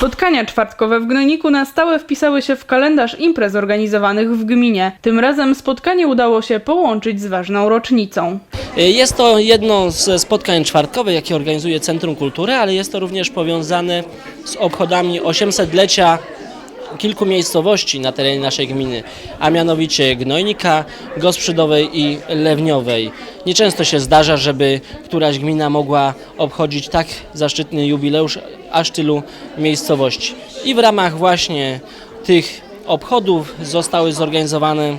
Spotkania czwartkowe w Gnojniku na stałe wpisały się w kalendarz imprez organizowanych w gminie. Tym razem spotkanie udało się połączyć z ważną rocznicą. Jest to jedno ze spotkań czwartkowych, jakie organizuje Centrum Kultury, ale jest to również powiązane z obchodami 800-lecia kilku miejscowości na terenie naszej gminy, a mianowicie Gnojnika, Gosprzydowej i Lewniowej. Nieczęsto się zdarza, żeby któraś gmina mogła obchodzić tak zaszczytny jubileusz aż tylu miejscowości. I w ramach właśnie tych obchodów zostały zorganizowane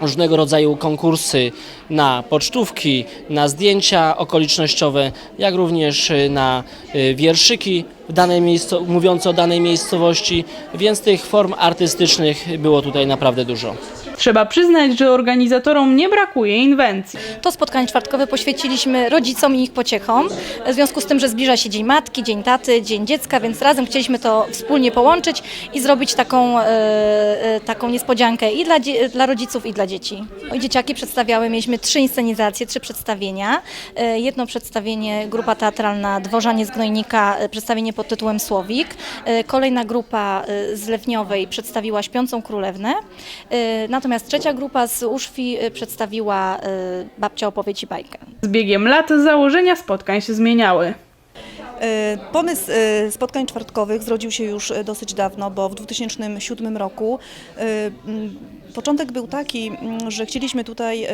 różnego rodzaju konkursy na pocztówki, na zdjęcia okolicznościowe, jak również y, na y, wierszyki w danej miejsco- mówiące o danej miejscowości, więc tych form artystycznych było tutaj naprawdę dużo. Trzeba przyznać, że organizatorom nie brakuje inwencji. To spotkanie czwartkowe poświęciliśmy rodzicom i ich pociechom. W związku z tym, że zbliża się Dzień Matki, Dzień Taty, Dzień Dziecka, więc razem chcieliśmy to wspólnie połączyć i zrobić taką, e, e, taką niespodziankę i dla, dla rodziców, i dla dzieci. Oj, dzieciaki przedstawiały, mieliśmy trzy inscenizacje, trzy przedstawienia. E, Jedno przedstawienie, grupa teatralna Dworzanie z Gnojnika, e, przedstawienie pod tytułem Słowik. E, Kolejna grupa z Lewniowej przedstawiła Śpiącą Królewnę. Natomiast trzecia grupa z Uszwi przedstawiła Babcia opowie ci bajkę. Z biegiem lat założenia spotkań się zmieniały. E, Pomysł e, spotkań czwartkowych zrodził się już e, dosyć dawno, bo w 2007 roku początek był taki, że chcieliśmy tutaj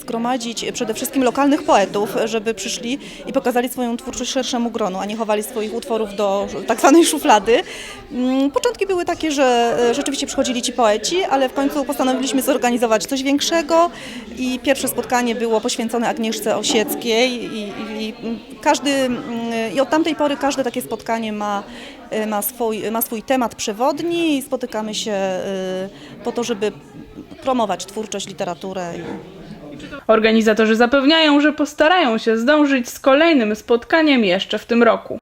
zgromadzić przede wszystkim lokalnych poetów, żeby przyszli i pokazali swoją twórczość szerszemu gronu, a nie chowali swoich utworów do tak zwanej szuflady. Początki były takie, że rzeczywiście przychodzili ci poeci, ale w końcu postanowiliśmy zorganizować coś większego i pierwsze spotkanie było poświęcone Agnieszce Osieckiej i, i, i każdy i od tamtej pory każde takie spotkanie ma, y, ma, swój, ma swój temat przewodni i spotykamy się y, po to, żeby promować twórczość, literaturę. Organizatorzy zapewniają, że postarają się zdążyć z kolejnym spotkaniem jeszcze w tym roku.